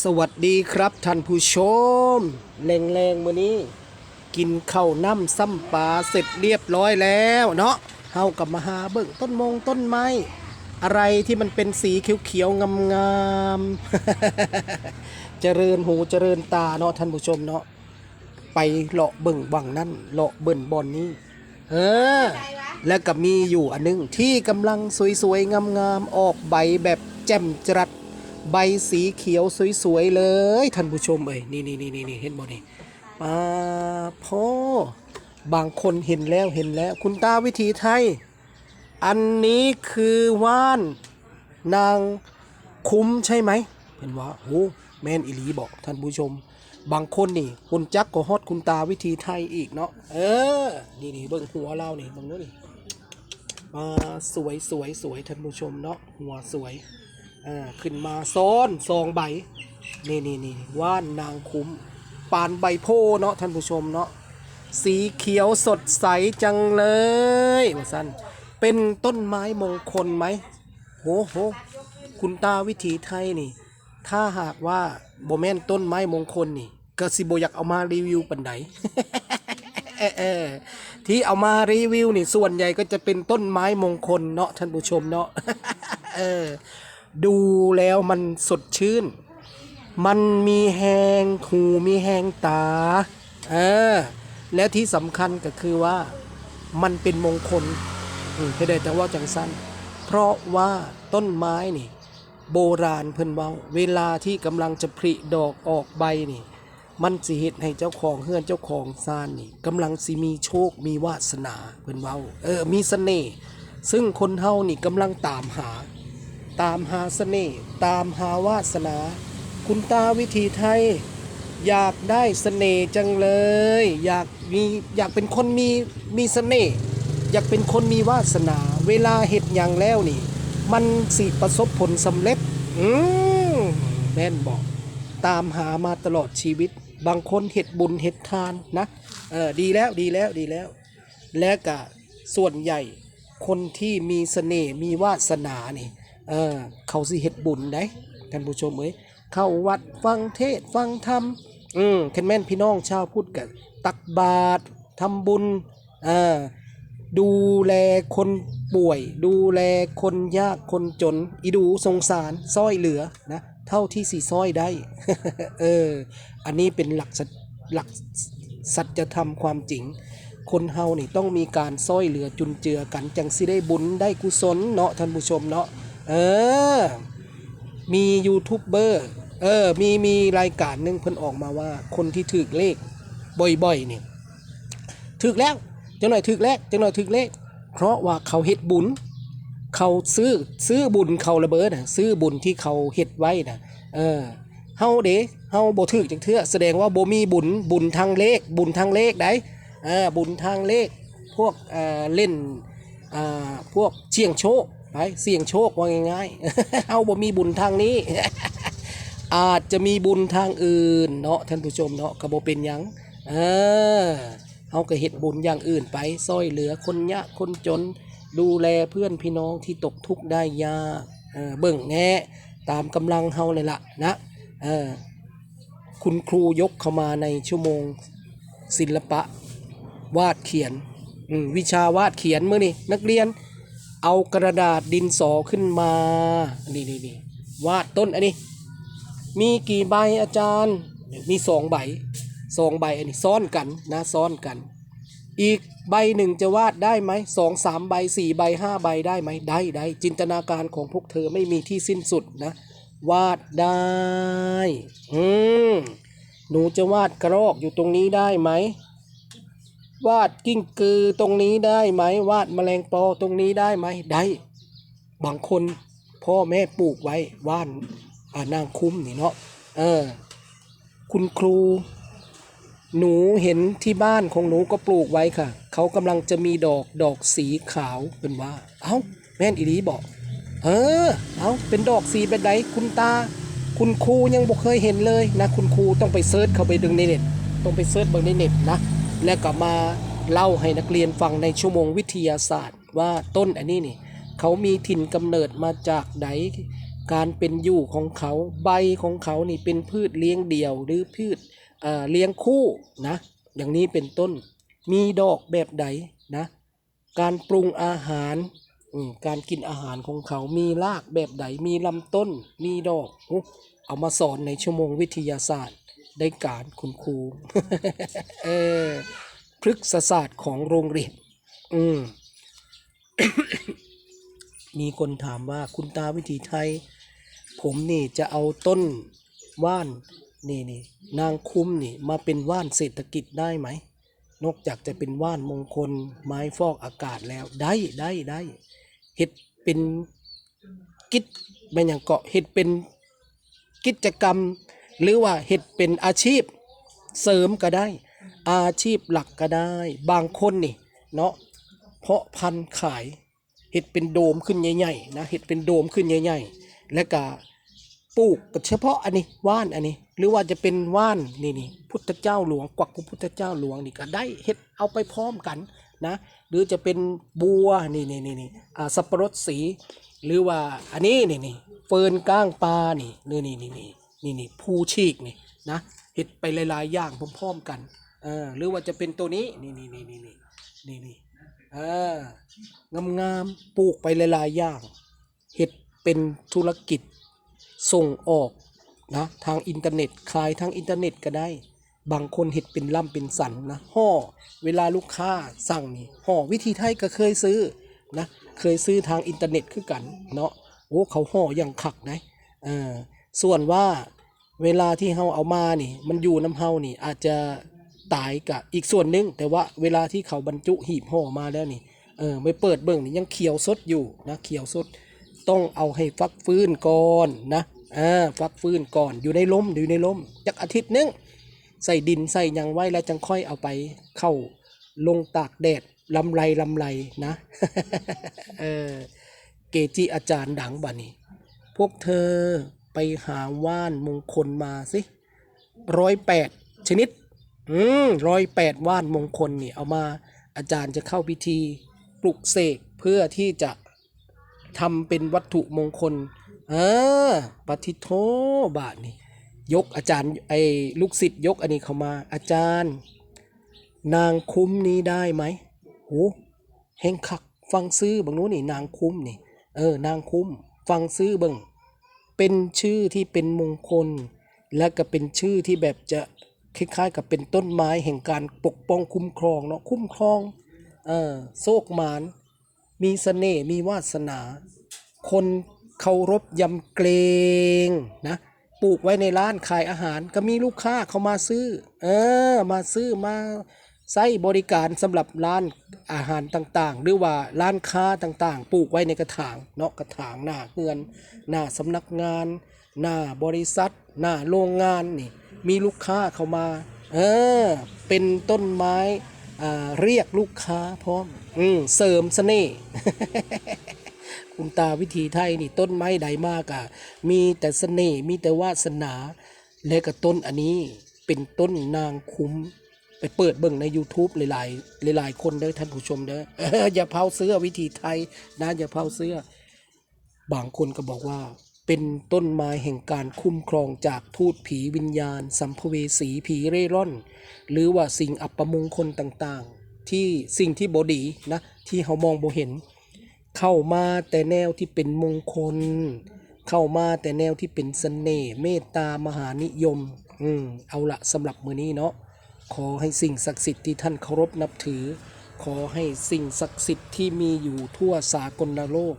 สวัสดีครับท่านผู้ชมแรงๆมื้อนี้ กินข้าวน้ำซ้ำปลาเสร็จเรียบร้อยแล้วเนาะเฮากับมาหาเบิ่งต้นมงต้นไม้ อะไรที่มันเป็นสีเขียวๆงามๆเจริญหูเจริญตาเนาะท่านผู้ชมเนาะไปเลาะเบิ่งบังนั่นเลาะเบิ่งบอนนี้เออแล้วก็มีอยู่อันหนึงที่กำลังสวยๆงามๆออกใบแบบแจ่มจรัส ใบสีเขียวสวยๆเลยท่านผู้ชมเอ้ยนี่นี่นี่นี่เห็นบ่นี่มาพ่อบางคนเห็นแล้วเห็นแล้ว คุณตาวิถีไทย อันนี้คือว่านนางคุ้มใช่ไหมเป็นว่าโอ้แมนอิลีบอกท่านผู้ชม บางคนนี่คุณจักก็ฮอดคุณตาวิธีไทยอีกเนาะเออนี่นี่เบิ่งหัวเรานี่ตรงนู้นนี่มาสวยสวยสวยท่านผู้ชมเนาะหัวสวย อ่าขึ้นมาซ้อนซองใบนี่นี่นี่ว่านนางคุ้มปานใบโพเนาะท่านผู้ชมเนาะสีเขียวสดใสจังเลยว่าสั้นเป็นต้นไม้มงคลไหมโหโหคุณตาวิถีไทยนี่ ถ้าหากว่าโบแมนต้นไม้มงคลนี่ก็สิโบอยากเอามารีวิวปันไดเออเออที่เอามารีวิวนี่ส่วนใหญ่ก็จะเป็นต้นไม้มงคลเนาะท่านผู้ชมเนาะเออ ดูแล้วมันสดชื่น มันมีแหงหูมีแหงตาเออและที่สำคัญก็คือว่ามันเป็นมงคลอืมให้ได้แต่ว่าจังสั้น เพราะว่าต้นไม้นี่ โบราณเพิ่นเว้า เวลาที่กำลังจะผลิดอกออกใบนี่ มันสิเฮ็ดให้เจ้าของเฮือนเจ้าของซานนี่กำลังสิมีโชคมีวาสนาเพิ่นเว้า เออมีเสน่ห์ซึ่งคนเฮานี่กำลังตามหา ตามหาเสน่ห์ตามหาวาสนา คุณตาวิธีไทย อยากได้เสน่ห์จังเลย อยากมีอยากเป็นคนมีมีเสน่ห์อยากเป็นคนมีวาสนา เวลาเห็ดอย่างแล้วนี่ มันสิประสบผลสำเร็จ อืมแม่นบอกตามหามาตลอดชีวิต บางคนเห็ดบุญเห็ดทานนะเออดีแล้วดีแล้วดีแล้ว และก็ส่วนใหญ่คนที่มีเสน่ห์มีวาสนานี่ เออเขาสิเฮ็ดบุญได้ท่านผู้ชมเอ้ยเข้าวัดฟังเทศฟังธรรมอืมแคนแม่นพี่น้องชาวพุทธกันตักบาตรทำบุญเออดูแลคนป่วย ดูแลคนยากคนจน อีดูสงสารซ้อยเหลือนะ เท่าที่สีซ้อยได้ เออ อันนี้เป็นหลักหลักสัจธรรมความจริง คนเฮานี่ต้องมีการซ้อยเหลือจุนเจือกัน จังสิได้บุญได้กุศลเนาะท่านผู้ชมเนาะ เออ มียูทูบเบอร์เออ มีมีรายการหนึ่งเพิ่นออกมาว่า คนที่ถือเลขบ่อยๆเนี่ยถือแล้วจังหน่อยถือแล้วจังหน่อยถือเลข เพราะว่าเขาเฮ็ดบุญ เขาซื้อซื้อบุญเขาระเบิดน่ะซื้อบุญที่เขาเฮ็ดไว้น่ะเออเฮาเด้เฮาบ่ถึกจังเทื่อแสดงว่าบ่มีบุญบุญทางเลข บุญทางเลขได้เออบุญทางเลข พวกเอ่อเล่นอ่าพวกเสี่ยงโชค ไปเสี่ยงโชคว่าง่ายๆเฮาบ่มีบุญทางนี้ อาจจะมีบุญทางอื่นเนาะท่านผู้ชมเนาะก็บ่เป็นยังเออเฮาก็เฮ็ดบุญอย่างอื่นไปซอยเหลือคนยากคนจน ดูแลเพื่อนพี่น้องที่ตกทุกข์ได้ยากเออเบิ่งแง่ตามกำลังเฮาเลยละนะเออคุณครูยกเข้ามาในชั่วโมงศิลปะวาดเขียนวิชาวาดเขียนเมื่อนี่นักเรียน เอากระดาษดินสอขึ้นมา นี่นี่นี่วาดต้นอันนี้ มีกี่ใบอาจารย์ มีสองใบสองใบอันนี้ซ้อนกันนะซ้อนกัน อีกใบหนึ่งจะวาดได้ไหมสองสามใบสี่ใบห้าใบได้ไหมได้ได้จินตนาการของพวกเธอไม่มีที่สิ้นสุดนะ วาดได้ อืมหนูจะวาดกระรอกอยู่ตรงนี้ได้ไหม วาดกิ้งกือตรงนี้ได้ไหมวาดแมลงปอตรงนี้ได้ไหมได้ บางคนพ่อแม่ปลูกไว้ว่านอ่านางคุ้มนี่เนาะเออ คุณครู หนูเห็นที่บ้านของหนูก็ปลูกไว้ค่ะ เขากำลังจะมีดอกดอกสีขาวเป็นว่า เอ้า แม่นอีดีบอก เออ เอาเป็นดอกสีเป็นไดคุณตา คุณครูยังบอกเคยเห็นเลยนะ คุณครูต้องไปเซิร์ชเข้าไปดึงในเน็ต ต้องไปเซิร์ชเบางในเน็ตนะ แล้วก็มาเล่าให้นักเรียนฟังในชั่วโมงวิทยาศาสตร์ ว่าต้นอันนี้นี่ เขามีถิ่นกำเนิดมาจากไหนการเป็นอยู่ของเขาใบของเขานี่เป็นพืชเลี้ยงเดี่ยวหรือพืชเเลี้ยงคู่นะ อย่างนี้เป็นต้นมีดอกแบบใดนะ การปรุงอาหารการกินอาหารของเขามีรากแบบใดมีลำต้นมีดอกเอามาสอนในชั่วโมงวิทยาศาสตร์ ได้การคุณครูเออพฤกษศาสตร์ของโรงเรียน อืม มีคนถามว่าคุณตาวิถีไทย ผมนี่จะเอาต้นว่านนี่นี่นางคุ้มนี่มาเป็นว่านเศรษฐกิจได้ไหม นอกจากจะเป็นว่านมงคลไม้ฟอกอากาศแล้วได้ได้ได้เห็ดเป็นกิจเป็นอย่างเกาะเห็ดเป็นกิจกรรม หรือว่าเห็ดเป็นอาชีพเสริมก็ได้ อาชีพหลักก็ได้ บางคนนี่เนาะเพาะพันธุ์ขายเห็ดเป็นโดมขึ้นใหญ่ๆนะเห็ดเป็นโดมขึ้นใหญ่ๆ และก็ปลูกเฉพาะอันนี้ว่านอันนี้ หรือว่าจะเป็นว่านนี่นี่พุทธเจ้าหลวงกวักพระพุทธเจ้าหลวงนี่ก็ได้เห็ดเอาไปพร้อมกันนะหรือจะเป็นบัวนี่นี่นี่นี่อ่าสับปะรดสี หรือว่าอันนี้นี่นี่เฟิร์นก้างปลานี่นี่นี่นี่ นี่นี่นี่ภูชีกนี่นะเห็ดไปหลายๆอย่างพร้อมๆกันเออหรือว่าจะเป็นตัวนี้นี่นี่นี่นี่นี่นี่นี่เอองามๆปลูกไปหลายๆอย่างเห็ดเป็นธุรกิจส่งออกนะทางอินเทอร์เน็ตขายทางอินเทอร์เน็ตก็ได้ บางคนเห็ดเป็นล่ำเป็นสันนะห่อเวลาลูกค้าสั่งนี่ห่อวิธีไทยก็เคยซื้อนะเคยซื้อทางอินเทอร์เน็ตคือกันเนาะโอ้เขาห่ออย่างขักนะเออ ส่วนว่าเวลาที่เฮาเอามานี่ มันอยู่น้ำเฮานี่อาจจะตายกับอีกส่วนหนึง แต่ว่าเวลาที่เขาบรรจุหีบห่อมาแล้วนี่เออไม่เปิดเบิ่งนี่ยังเขียวสดอยู่นะเขียวสดต้องเอาให้ฟักฟื้นก่อนนะอ่าฟักฟื้นก่อนอยู่ในลมอยู่ในลมจักอาทิตย์หนึงใส่ดินใส่หยังไว้แล้วจังค่อยเอาไปเข้าลงตากแดดลำไรลำไรนะ เออเกจิอาจารย์ดังบ่านี่พวกเธอ ไปหาว่านมงคลมาสิร้อยแปดชนิด อืมร้อยแปดว่านมงคลนี่เอามาอาจารย์จะเข้าพิธีปลุกเสกเพื่อที่จะทำเป็นวัตถุมงคลเออปฏิโทบาทนี่ยกอาจารย์ไอ้ลูกศิษย์ยกอันนี้เข้ามาอาจารย์ นางคุ้มนี้ได้ไหมโหเฮงคักฟังซื้อบางนู้นนี่นางคุ้มนี่ เออนางคุ้ม ฟังซื้อบิ่ง เป็นชื่อที่เป็นมงคล และก็เป็นชื่อที่แบบจะคล้ายๆกับเป็นต้นไม้แห่งการปกป้องคุ้มครองเนาะคุ้มครองเออโศกมาน มีเสน่ห์มีวาสนา คนเคารพยำเกรงนะปลูกไว้ในร้านขายอาหารก็มีลูกค้าเขามาซื้อ เออ มาซื้อมา ใช้บริการสำหรับร้านอาหารต่างๆ หรือว่าร้านค้าต่างๆ ปลูกไว้ในกระถางเนาะกระถางหน้าเฮือน หน้าสำนักงาน หน้าบริษัท หน้าโรงงานนี่มีลูกค้าเข้ามา เออ เป็นต้นไม้อ่าเรียกลูกค้าพร้อมอืมเสริมเสน่ห์คุณตาวิธีไทยนี่ต้นไม้ใดมากอะมีแต่เสน่ห์มีแต่วาสนา และก็ต้นอันนี้เป็นต้นนางคุ้ม ไปเปิดเบิ่งใน YouTube หลายๆหลายๆคนเด้อท่านผู้ชมเด้ออย่าเผาเสื้อวิธีไทยนะอย่าเผาเสื้อบางคนก็บอกว่า เป็นต้นไม้แห่งการคุ้มครองจากทูตผีวิญญาณ สัมภเวสีผีเร่ร่อน หรือว่าสิ่งอัปมงคลต่างๆ ที่สิ่งที่บดีนะ ที่เขามองบ่เห็น เข้ามาแต่แนวที่เป็นมงคล เข้ามาแต่แนวที่เป็นเสน่ห์เมตตามหานิยม อืมเอาละสำหรับมือนี้เนาะ ขอให้สิ่งศักดิ์สิทธิ์ที่ท่านเคารพนับถือ ขอให้สิ่งศักดิ์สิทธิ์ที่มีอยู่ทั่วสากลโลก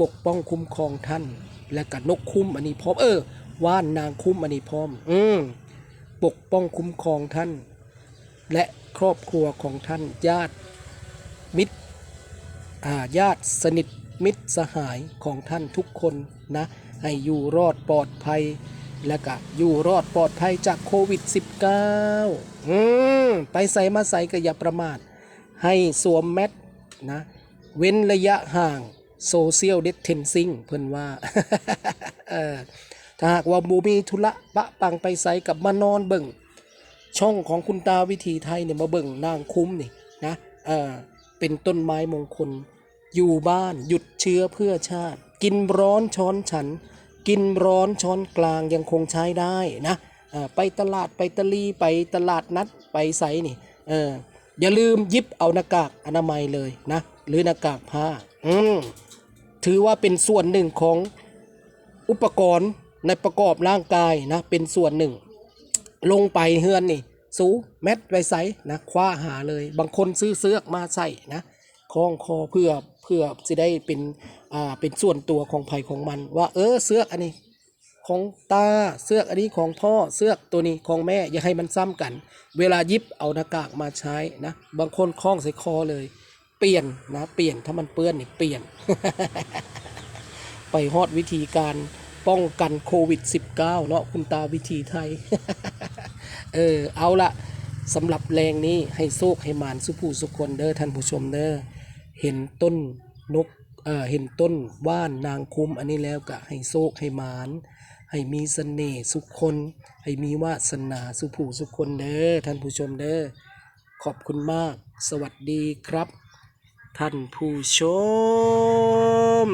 ปกป้องคุ้มครองท่าน และกับนกคุ้มอันนี้พร้อมเออว่านนางคุ้มอันนี้พร้อม อืมปกป้องคุ้มครองท่าน และครอบครัวของท่านญาติมิตรอาญาติสนิทมิตรสหายของท่านทุกคนนะ ให้อยู่รอดปลอดภัย และก็อยู่รอดปลอดภัยจากโควิด -19 อืมไปใส่มาใส่ก็อย่าประมาท ให้สวมแมสนะ เว้นระยะห่างโซเชียลเด t เทนซิงเพิ่นว่าถ้าหากว่าบูมีธุระปะปังไปใส่กับมานอนเบิ่ง ช่องของคุณตาวิธีไทยเนี่ยมาเบิ่งนางคุ้มนี่นะเออเป็นต้นไม้มงคล อยู่บ้านหยุดเชื้อเพื่อชาติ กินร้อนช้อนฉัน กินร้อนช้อนกลางยังคงใช้ได้นะไปตลาดไปตะลีไปตลาดนัดไปไซนี่เอออย่าลืมยิบเอาหน้ากากอนามัยเลยนะหรือหน้ากากผ้าอืมถือว่าเป็นส่วนหนึ่งของอุปกรณ์ในประกอบร่างกายนะเป็นส่วนหนึ่ง ลงไปเฮือนนี่ สูแมทไว้ใส่นะคว้าหาเลย บางคนซื้อเสื้อมาใส่นะคล้องคอเพื่อ พื่อจะได้เป็นอ่าเป็นส่วนตัวของไผ่ของมัน ว่าเออเสื้ออันนี้ของตาเสื้ออันนี้ของพ่อเสื้อตัวนี้ของแม่อย่าให้มันซ้ำกัน เวลายิบเอาหน้ากากมาใช้นะบางคนคล้องใส่คอเลย เปลี่ยนนะเปลี่ยนถ้ามันเปื้อนนี่เปลี่ยน ไปฮอดวิธีการป้องกันโควิด -19 เนาะคุณตาวิธีไทย เออเอาละสำหรับแรงนี้ให้โชคให้มานสุผู้สุคนเด้อท่านผู้ชมเด้อ เห็นต้นนกเอ่อเห็นต้นว่านนางคุ้มอันนี้แล้วก็ให้โชคให้หมานให้มีเสน่ห์สุขคน ให้มีวาสนาสุผู้สุขคนเด้อท่านผู้ชมเด้อขอบคุณมาก สวัสดีครับ ท่านผู้ชม